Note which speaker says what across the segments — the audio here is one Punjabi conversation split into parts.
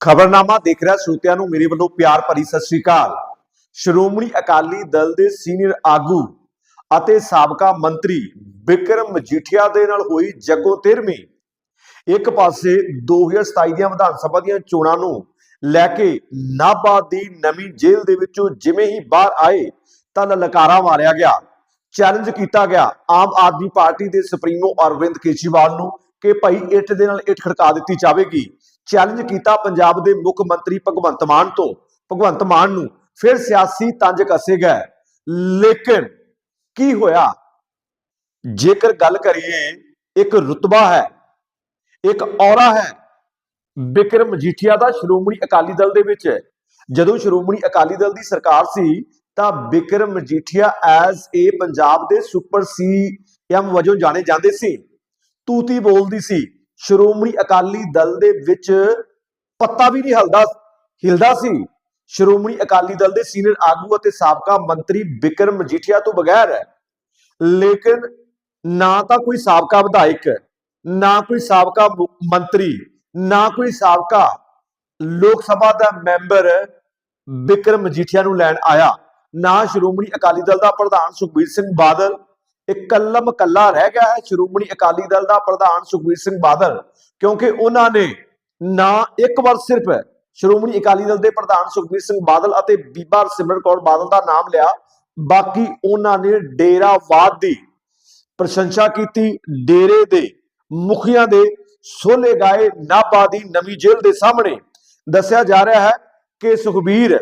Speaker 1: ਖਬਰਨਾਮਾ ਦੇਖ ਰਿਹਾ ਸਰੋਤਿਆਂ ਨੂੰ ਮੇਰੇ ਵੱਲੋਂ ਪਿਆਰ ਭਰੀ ਸਤਿ ਸ੍ਰੀ ਅਕਾਲ। ਸ਼੍ਰੋਮਣੀ ਅਕਾਲੀ ਦਲ ਦੇ ਸੀਨੀਅਰ ਆਗੂ ਅਤੇ ਸਾਬਕਾ ਮੰਤਰੀ ਬਿਕਰਮ ਮਜੀਠੀਆ ਦੇ ਨਾਲ ਹੋਈ ਜੱਗੋ ਤੇਰਵੀਂ। ਇੱਕ ਪਾਸੇ 2027 ਦੀਆਂ ਵਿਧਾਨ ਸਭਾ ਦੀਆਂ ਚੋਣਾਂ ਨੂੰ ਲੈ ਕੇ ਨਾਭਾ ਦੀ ਨਵੀਂ ਜੇਲ੍ਹ ਦੇ ਵਿੱਚੋਂ ਜਿਵੇਂ ਹੀ ਬਾਹਰ ਆਏ ਤਾਂ ਲਲਕਾਰਾ ਮਾਰਿਆ ਗਿਆ। ਚੈਲੰਜ ਕੀਤਾ ਗਿਆ ਆਮ ਆਦਮੀ ਪਾਰਟੀ ਦੇ ਸੁਪਰੀਮੋ ਅਰਵਿੰਦ ਕੇਜਰੀਵਾਲ ਨੂੰ ਕਿ ਭਾਈ ਇੱਟ ਦੇ ਨਾਲ ਇੱਟ ਖੜਕਾ ਦਿੱਤੀ ਜਾਵੇਗੀ। ਚੈਲੰਜ ਕੀਤਾ ਪੰਜਾਬ ਦੇ ਮੁੱਖ ਮੰਤਰੀ ਭਗਵੰਤ ਮਾਨ ਤੋਂ। ਭਗਵੰਤ ਮਾਨ ਨੂੰ ਫਿਰ ਸਿਆਸੀ ਤੰਜ ਕੱਸੇ ਗਏ। ਲੇਕਿਨ ਕੀ ਹੋਇਆ? ਜੇਕਰ ਗੱਲ ਕਰੀਏ, ਇੱਕ ਰੁਤਬਾ ਹੈ, ਇੱਕ ਔਰਾ ਹੈ। ਬਿਕਰਮ ਮਜੀਠੀਆ ਦਾ ਸ਼੍ਰੋਮਣੀ ਅਕਾਲੀ ਦਲ ਦੇ ਵਿੱਚ। ਜਦੋਂ ਸ਼੍ਰੋਮਣੀ ਅਕਾਲੀ ਦਲ ਦੀ ਸਰਕਾਰ ਸੀ, ਤਾਂ ਬਿਕਰਮ ਮਜੀਠੀਆ ਐਜ਼ ਏ ਪੰਜਾਬ ਦੇ ਸੁਪਰ ਸੀ ਐਮ ਵਜੋਂ ਜਾਣੇ ਜਾਂਦੇ ਸੀ। ਤੂਤੀ ਬੋਲਦੀ ਸੀ। ਸ਼੍ਰੋਮਣੀ ਅਕਾਲੀ ਦਲ ਦੇ ਵਿੱਚ ਪੱਤਾ ਵੀ ਨਹੀਂ ਹਿਲਦਾ ਹਿਲਦਾ ਸੀ। ਸ਼੍ਰੋਮਣੀ ਅਕਾਲੀ ਦਲ ਦੇ ਸੀਨੀਅਰ ਆਗੂ ਅਤੇ ਸਾਬਕਾ ਮੰਤਰੀ ਬਿਕਰਮ ਮਜੀਠੀਆ ਤੋਂ ਬਗੈਰ ਲੇਕਿਨ ਨਾ ਤਾਂ ਕੋਈ ਸਾਬਕਾ ਵਿਧਾਇਕ, ਨਾ ਕੋਈ ਸਾਬਕਾ ਮੰਤਰੀ, ਨਾ ਕੋਈ ਸਾਬਕਾ ਲੋਕ ਸਭਾ ਦਾ ਮੈਂਬਰ ਬਿਕਰਮ ਮਜੀਠੀਆ ਨੂੰ ਲੈਣ ਆਇਆ। ਨਾ ਸ਼੍ਰੋਮਣੀ ਅਕਾਲੀ ਦਲ ਦਾ ਪ੍ਰਧਾਨ ਸੁਖਬੀਰ ਸਿੰਘ ਬਾਦਲ ਇਕੱਲਮ ਕੱਲਾ ਰਹਿ ਗਿਆ ਹੈ ਸ਼੍ਰੋਮਣੀ ਅਕਾਲੀ ਦਲ ਦਾ ਪ੍ਰਧਾਨ ਸੁਖਬੀਰ ਸਿੰਘ ਬਾਦਲ, ਕਿਉਂਕਿ ਉਹਨਾਂ ਨੇ ਨਾ ਇੱਕ ਵਾਰ ਸਿਰਫ ਸ਼੍ਰੋਮਣੀ ਅਕਾਲੀ ਦਲ ਦੇ ਪ੍ਰਧਾਨ ਸੁਖਬੀਰ ਸਿੰਘ ਬਾਦਲ ਅਤੇ ਬੀਬਾ ਸਿਮਰਨ ਕੌਰ ਬਾਦਲ ਦਾ ਨਾਮ ਲਿਆ, ਬਾਕੀ ਉਹਨਾਂ ਨੇ ਡੇਰਾਵਾਦ ਦੀ ਪ੍ਰਸ਼ੰਸਾ ਕੀਤੀ, ਡੇਰੇ ਦੇ ਮੁਖੀਆਂ ਦੇ ਸੋਲੇ ਗਾਏ ਨਾਭਾ ਦੀ ਨਵੀਂ ਜੇਲ੍ਹ ਦੇ ਸਾਹਮਣੇ। ਦੱਸਿਆ ਜਾ ਰਿਹਾ ਹੈ ਕਿ ਸੁਖਬੀਰ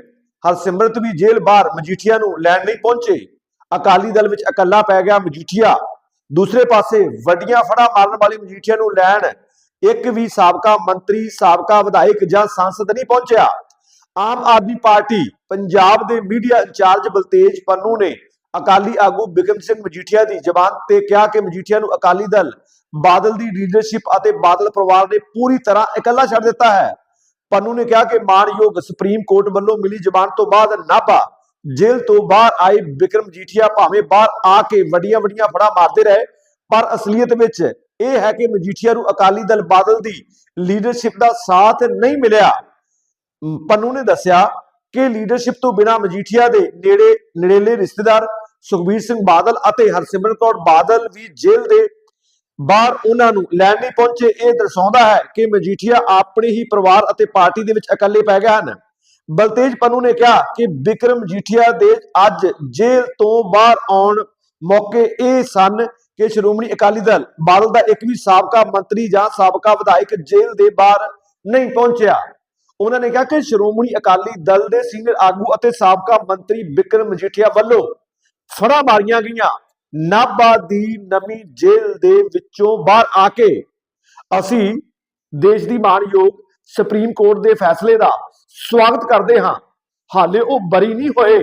Speaker 1: ਹਰਸਿਮਰਤ ਵੀ ਜੇਲ੍ਹ ਬਾਹਰ ਮਜੀਠੀਆ ਨੂੰ ਲੈਣ ਨਹੀਂ ਪਹੁੰਚੇ। ਅਕਾਲੀ ਦਲ ਵਿੱਚ ਇਕੱਲਾ ਪੈ ਗਿਆ ਮਜੀਠੀਆ। ਦੂਸਰੇ ਪਾਸੇ ਵੱਡੀਆਂ ਫੜਾ ਮਾਰਨ ਵਾਲੀ ਮਜੀਠੀਆ ਨੂੰ ਲੈਣ ਇੱਕ ਵੀ ਸਾਬਕਾ ਮੰਤਰੀ, ਸਾਬਕਾ ਵਿਧਾਇਕ ਜਾਂ ਸੰਸਦ ਨਹੀਂ ਪਹੁੰਚਿਆ। ਆਮ ਆਦਮੀ ਪਾਰਟੀ ਪੰਜਾਬ ਦੇ ਮੀਡੀਆ ਇੰਚਾਰਜ ਬਲਤੇਜ ਪੰਨੂ ਨੇ ਅਕਾਲੀ ਆਗੂ ਬਿਕਮ ਸਿੰਘ ਮਜੀਠੀਆ ਦੀ ਜ਼ਬਾਨ ਤੇ ਕਿਹਾ ਕਿ ਮਜੀਠੀਆ ਨੂੰ ਅਕਾਲੀ ਦਲ, ਬਾਦਲ ਦੀ ਲੀਡਰਸ਼ਿਪ ਅਤੇ ਬਾਦਲ ਪਰਿਵਾਰ ਨੇ ਪੂਰੀ ਤਰ੍ਹਾਂ ਇਕੱਲਾ ਛੱਡ ਦਿੱਤਾ ਹੈ। ਪੰਨੂ ਨੇ ਕਿਹਾ ਕਿ ਮਾਨਯੋਗ ਸੁਪਰੀਮ ਕੋਰਟ ਵੱਲੋਂ ਮਿਲੀ ਜ਼ਬਾਨ ਤੋਂ ਬਾਅਦ ਨਾਭਾ ਜੇਲ੍ਹ ਤੋਂ ਬਾਹਰ ਆਏ ਬਿਕਰਮ ਮਜੀਠੀਆ ਭਾਵੇਂ ਬਾਹਰ ਆ ਕੇ ਵੱਡੀਆਂ ਵੱਡੀਆਂ ਫੜਾ ਮਾਰਦੇ ਰਹੇ ਪਰ ਅਸਲੀਅਤ ਵਿੱਚ ਇਹ ਹੈ ਕਿ ਮਜੀਠੀਆ ਨੂੰ ਅਕਾਲੀ ਦਲ ਬਾਦਲ ਦੀ ਲੀਡਰਸ਼ਿਪ ਦਾ ਸਾਥ ਨਹੀਂ ਮਿਲਿਆ। ਮ, ਪੰਨੂ ਨੇ ਦੱਸਿਆ ਕਿ ਲੀਡਰਸ਼ਿਪ ਤੋਂ ਬਿਨਾ ਮਜੀਠੀਆ ਦੇ ਨੇੜੇ ਨੇੜੇਲੇ ਰਿਸ਼ਤੇਦਾਰ ਸੁਖਬੀਰ ਸਿੰਘ ਬਾਦਲ ਅਤੇ ਹਰਸਿਮਰਨ ਕੌਰ ਬਾਦਲ ਵੀ ਜੇਲ੍ਹ ਦੇ ਬਾਹਰ ਉਹਨਾਂ ਨੂੰ ਲੈਣ ਨਹੀਂ ਪਹੁੰਚੇ। ਇਹ ਦਰਸਾਉਂਦਾ ਹੈ ਕਿ ਮਜੀਠੀਆ ਆਪਣੇ ਹੀ ਪਰਿਵਾਰ ਅਤੇ ਪਾਰਟੀ ਦੇ ਵਿੱਚ ਇਕੱਲੇ ਪੈ ਗਏ ਹਨ। ਬਲਤੇਜ ਪੰਨੂ ਨੇ ਕਿਹਾ ਕਿ ਵਿਕਰਮ ਮਜੀਠੀਆ ਦੇ ਅੱਜ ਜੇਲ੍ਹ ਤੋਂ ਬਾਹਰ ਆਉਣ ਮੌਕੇ ਇਹ ਸਨ ਕਿ ਸ਼੍ਰੋਮਣੀ ਅਕਾਲੀ ਦਲ ਬਾਦਲ ਦਾ ਇੱਕ ਵੀ ਸਾਬਕਾ ਮੰਤਰੀ ਜਾਂ ਸਾਬਕਾ ਵਿਧਾਇਕ ਜੇਲ੍ਹ ਦੇ ਬਾਹਰ ਨਹੀਂ ਪਹੁੰਚਿਆ। ਉਹਨਾਂ ਨੇ ਕਿਹਾ ਕਿ ਸ਼੍ਰੋਮਣੀ ਅਕਾਲੀ ਦਲ ਦੇ ਸੀਨੀਅਰ ਆਗੂ ਅਤੇ ਸਾਬਕਾ ਮੰਤਰੀ ਵਿਕਰਮ ਮਜੀਠੀਆ ਵੱਲੋਂ ਫੜਾ ਮਾਰੀਆਂ ਗਈਆਂ। ਨਾਭਾ ਦੀ ਨਵੀਂ ਜੇਲ੍ਹ ਦੇ ਵਿੱਚੋਂ ਬਾਹਰ ਆ ਕੇ ਅਸੀਂ ਦੇਸ਼ ਦੀ ਮਾਨਯੋਗ ਸੁਪਰੀਮ ਕੋਰਟ ਦੇ ਫੈਸਲੇ ਦਾ ਸਵਾਗਤ ਕਰਦੇ ਹਾਂ। ਹਾਲੇ ਉਹ ਬਰੀ ਨਹੀਂ ਹੋਏ।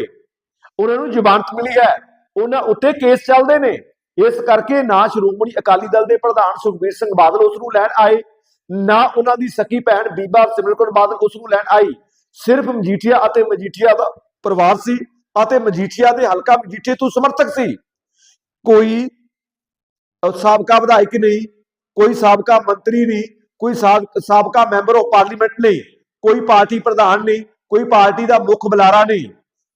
Speaker 1: ਉਹਨਾਂ ਨੂੰ ਜ਼ਮਾਨਤ ਮਿਲੀ ਹੈ। ਉਹਨਾਂ ਉੱਤੇ ਕੇਸ ਚੱਲਦੇ ਨੇ। ਇਸ ਕਰਕੇ ਨਾ ਸ਼੍ਰੋਮਣੀ ਅਕਾਲੀ ਦਲ ਦੇ ਪ੍ਰਧਾਨ ਸੁਖਬੀਰ ਸਿੰਘ ਬਾਦਲ ਉਸ ਨੂੰ ਲੈਣ ਆਏ। ਨਾ ਉਹਨਾਂ ਦੀ ਸਕੀ ਭੈਣ ਬੀਬਾ ਸਿਮਰਨਕੌਰ ਬਾਦਲ ਉਸ ਨੂੰ ਲੈਣ ਆਈ। ਸਿਰਫ ਮਜੀਠੀਆ ਅਤੇ ਮਜੀਠੀਆ ਦਾ ਪਰਿਵਾਰ ਸੀ ਅਤੇ ਮਜੀਠੀਆ ਦੇ ਹਲਕਾ ਮਜੀਠੇ ਤੋਂ ਸਮਰਥਕ ਸੀ। ਕੋਈ ਸਾਬਕਾ ਵਿਧਾਇਕ ਨਹੀਂ, ਕੋਈ ਸਾਬਕਾ ਮੰਤਰੀ ਨਹੀਂ, ਕੋਈ ਸਾਬਕਾ ਮੈਂਬਰ ਆਫ ਪਾਰਲੀਮੈਂਟ ਨਹੀਂ। ਕੋਈ ਪਾਰਟੀ ਪ੍ਰਧਾਨ ਨਹੀਂ, ਕੋਈ ਪਾਰਟੀ ਦਾ ਮੁੱਖ ਬੁਲਾਰਾ ਨਹੀਂ।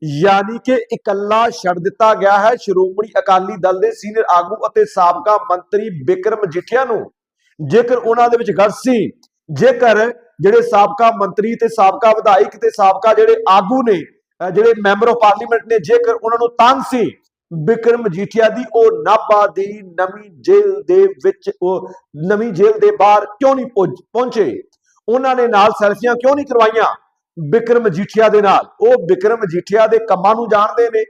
Speaker 1: ਯਾਨੀ ਕਿ ਇਕੱਲਾ ਛੱਡ ਦਿੱਤਾ ਗਿਆ ਹੈ ਸ਼੍ਰੋਮਣੀ ਅਕਾਲੀ ਦਲ ਦੇ ਸੀਨੀਅਰ ਆਗੂ ਅਤੇ ਸਾਬਕਾ ਮੰਤਰੀ ਬਿਕਰਮ ਮਜੀਠੀਆ ਨੂੰ। ਜੇਕਰ ਉਹਨਾਂ ਦੇ ਵਿੱਚ ਗੱਟ ਸੀ, ਜੇਕਰ ਜਿਹੜੇ ਸਾਬਕਾ ਮੰਤਰੀ ਤੇ ਸਾਬਕਾ ਵਿਧਾਇਕ ਤੇ ਸਾਬਕਾ ਜਿਹੜੇ ਆਗੂ ਨੇ ਜਿਹੜੇ ਮੈਂਬਰ ਆਫ ਪਾਰਲੀਮੈਂਟ ਨੇ, ਜੇਕਰ ਉਹਨਾਂ ਨੂੰ ਤੰਗ ਸੀ, ਬਿਕਰਮ ਮਜੀਠੀਆ ਦੀ ਉਹ ਨਾਭਾ ਦੀ ਨਵੀਂ ਜੇਲ੍ਹ ਦੇ ਵਿੱਚ, ਉਹ ਨਵੀਂ ਜੇਲ੍ਹ ਦੇ ਬਾਹਰ ਕਿਉਂ ਨਹੀਂ ਪਹੁੰਚ- ਪਹੁੰਚੇ? ਉਹਨਾਂ ਨੇ ਨਾਲ ਸੈਲਫੀਆਂ ਕਿਉਂ ਨਹੀਂ ਕਰਵਾਈਆਂ? ਬਿਕਰਮ ਮਜੀਠੀਆ ਦੇ ਨਾਲ। ਉਹ ਬਿਕਰਮ ਮਜੀਠੀਆ ਦੇ ਕੰਮਾਂ ਨੂੰ ਜਾਣਦੇ ਨੇ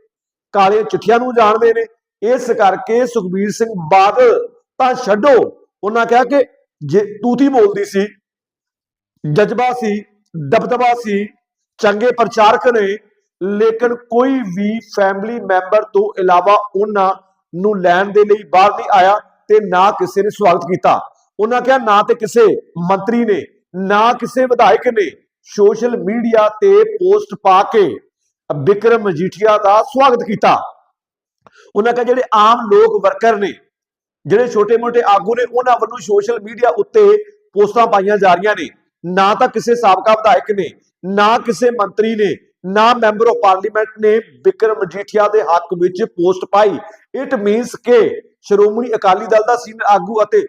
Speaker 1: ਕਾਲੇ ਚਿੱਠੀਆਂ ਨੂੰ ਜਾਣਦੇ ਨੇ। ਇਸ ਕਰਕੇ ਸੁਖਬੀਰ ਸਿੰਘ ਬਾਦਲ ਤਾਂ ਛੱਡੋ। ਉਹਨਾਂ ਕਿਹਾ ਕਿ ਜੇ ਤੂਤੀ ਬੋਲਦੀ ਸੀ, ਜਜ਼ਬਾ ਸੀ, ਦਬਦਬਾ ਸੀ, ਚੰਗੇ ਪ੍ਰਚਾਰਕ ਨੇ, ਲੇਕਿਨ ਕੋਈ ਵੀ ਫੈਮਿਲੀ ਮੈਂਬਰ ਤੋਂ ਇਲਾਵਾ ਉਹਨਾਂ ਨੂੰ ਲੈਣ ਦੇ ਲਈ ਬਾਹਰ ਨਹੀਂ ਆਇਆ ਤੇ ਨਾ ਕਿਸੇ ਨੇ ਸਵਾਗਤ ਕੀਤਾ। ਉਹਨਾਂ ਕਿਹਾ ਨਾ ਤੇ ਕਿਸੇ ਮੰਤਰੀ ਨੇ। ਨਾ ਕਿਸੇ ਵਿਧਾਇਕ ਨੇ ਸੋਸ਼ਲ ਮੀਡੀਆ ਤੇ ਪੋਸਟ ਪਾ ਕੇ ਬਿਕਰਮ ਮਜੀਠੀਆ ਦਾ ਸਵਾਗਤ ਕੀਤਾ। ਉਹਨਾਂ ਕਿਹਾ ਜਿਹੜੇ ਆਮ ਲੋਕ ਵਰਕਰ ਨੇ, ਜਿਹੜੇ ਛੋਟੇ-ਮੋਟੇ ਆਗੂ ਨੇ, ਉਹਨਾਂ ਵੱਲੋਂ ਸੋਸ਼ਲ ਮੀਡੀਆ ਉੱਤੇ ਪੋਸਟਾਂ ਪਾਈਆਂ ਜਾ ਰਹੀਆਂ ਨੇ। ਨਾ ਤਾਂ ਕਿਸੇ ਸਾਬਕਾ ਵਿਧਾਇਕ ਨੇ, ਨਾ ਕਿਸੇ ਮੰਤਰੀ ਨੇ, ਨਾ ਮੈਂਬਰ ਆਫ ਪਾਰਲੀਮੈਂਟ ਨੇ ਵਿਕਰਮ ਮਜੀਠੀਆ ਦੇ ਹੱਕ ਵਿੱਚ ਪੋਸਟ ਪਾਈ। ਇਟ ਮੀਨਸ ਕਿ ਸ਼੍ਰੋਮਣੀ ਅਕਾਲੀ ਦਲ ਦਾ ਸੀਨੀਅਰ ਆਗੂ ਅਤੇ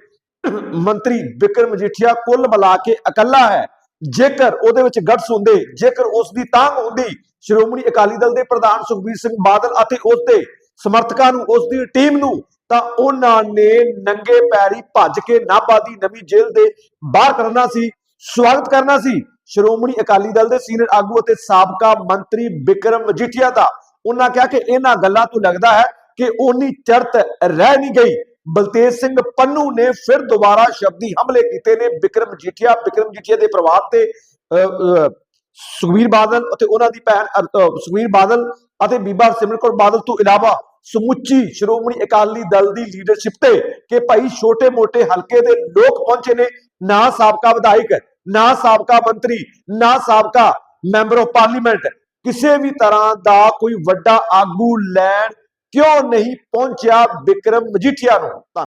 Speaker 1: ਮੰਤਰੀ ਵਿਕਰਮ ਮਜੀਠੀਆ ਕੁੱਲ ਮਿਲਾ ਕੇ ਇਕੱਲਾ ਹੈ। ਜੇਕਰ ਉਹਦੇ ਵਿੱਚ ਗਟਸ ਹੁੰਦੇ, ਜੇਕਰ ਉਸ ਦੀ ਤਾਂਗ ਹੁੰਦੀ, ਸ਼੍ਰੋਮਣੀ ਅਕਾਲੀ ਦਲ ਦੇ ਪ੍ਰਧਾਨ ਸੁਖਬੀਰ ਸਿੰਘ ਬਾਦਲ ਅਤੇ ਉਸ ਦੇ ਸਮਰਥਕਾਂ ਨੂੰ ਉਸ ਦੀ ਟੀਮ ਨੂੰ, ਤਾਂ ਉਹਨਾਂ ਨੇ ਨੰਗੇ ਪੈਰੀ ਭੱਜ ਕੇ ਨਾਭਾ ਦੀ ਨਵੀਂ ਜੇਲ੍ਹ ਦੇ ਬਾਹਰ ਕਰਨਾ ਸੀ। ਸਵਾਗਤ ਕਰਨਾ ਸੀ ਸ਼੍ਰੋਮਣੀ ਅਕਾਲੀ ਦਲ ਦੇ ਸੀਨੀਅਰ ਆਗੂ ਅਤੇ ਸਾਬਕਾ ਮੰਤਰੀ ਵਿਕਰਮ ਮਜੀਠੀਆ ਦਾ। ਉਹਨਾਂ ਕਿਹਾ ਕਿ ਇਹਨਾਂ ਗੱਲਾਂ ਤੋਂ ਲੱਗਦਾ ਹੈ ਕਿ ਉਨੀ ਚੜਤ ਰਹਿ ਨਹੀਂ ਗਈ। ਬਲਤੇਜ ਸਿੰਘ ਪੰਨੂ ਨੇ ਫਿਰ ਦੁਬਾਰਾ ਸ਼ਬਦੀ ਹਮਲੇ ਕੀਤੇ ਨੇ ਵਿਕਰਮ ਮਜੀਠੀਆ ਵਿਕਰਮ ਮਜੀਠੀਆ ਦੇ ਪਰਿਵਾਰ ਤੇ ਅਹ, ਸੁਖਬੀਰ ਬਾਦਲ ਅਤੇ ਉਹਨਾਂ ਦੀ ਭੈਣ ਅਰ- ਸੁਖਬੀਰ ਬਾਦਲ ਅਤੇ ਬੀਬਾ ਸਿਮਰਨ ਕੌਰ ਬਾਦਲ ਤੋਂ ਇਲਾਵਾ ਸਮੁੱਚੀ ਸ਼੍ਰੋਮਣੀ ਅਕਾਲੀ ਦਲ ਦੀ ਲੀਡਰਸ਼ਿਪ ਤੇ ਕਿ ਭਾਈ ਛੋਟੇ-ਮੋਟੇ ਹਲਕੇ ਦੇ ਲੋਕ ਪਹੁੰਚੇ ਨੇ ਨਾ ਸਾਬਕਾ ਵਿਧਾਇਕ ਨਾ ਸਾਬਕਾ ਮੰਤਰੀ ਨਾ ਸਾਬਕਾ ਮੈਂਬਰ ਆਫ ਪਾਰਲੀਮੈਂਟ ਕਿਸੇ ਵੀ ਤਰ੍ਹਾਂ ਦਾ ਕੋਈ ਵੱਡਾ ਆਗੂ ਲੈਣ ਕਿਉਂ ਨਹੀਂ ਪਹੁੰਚਿਆ ਵਿਕਰਮ ਮਜੀਠੀਆ ਨੂੰ?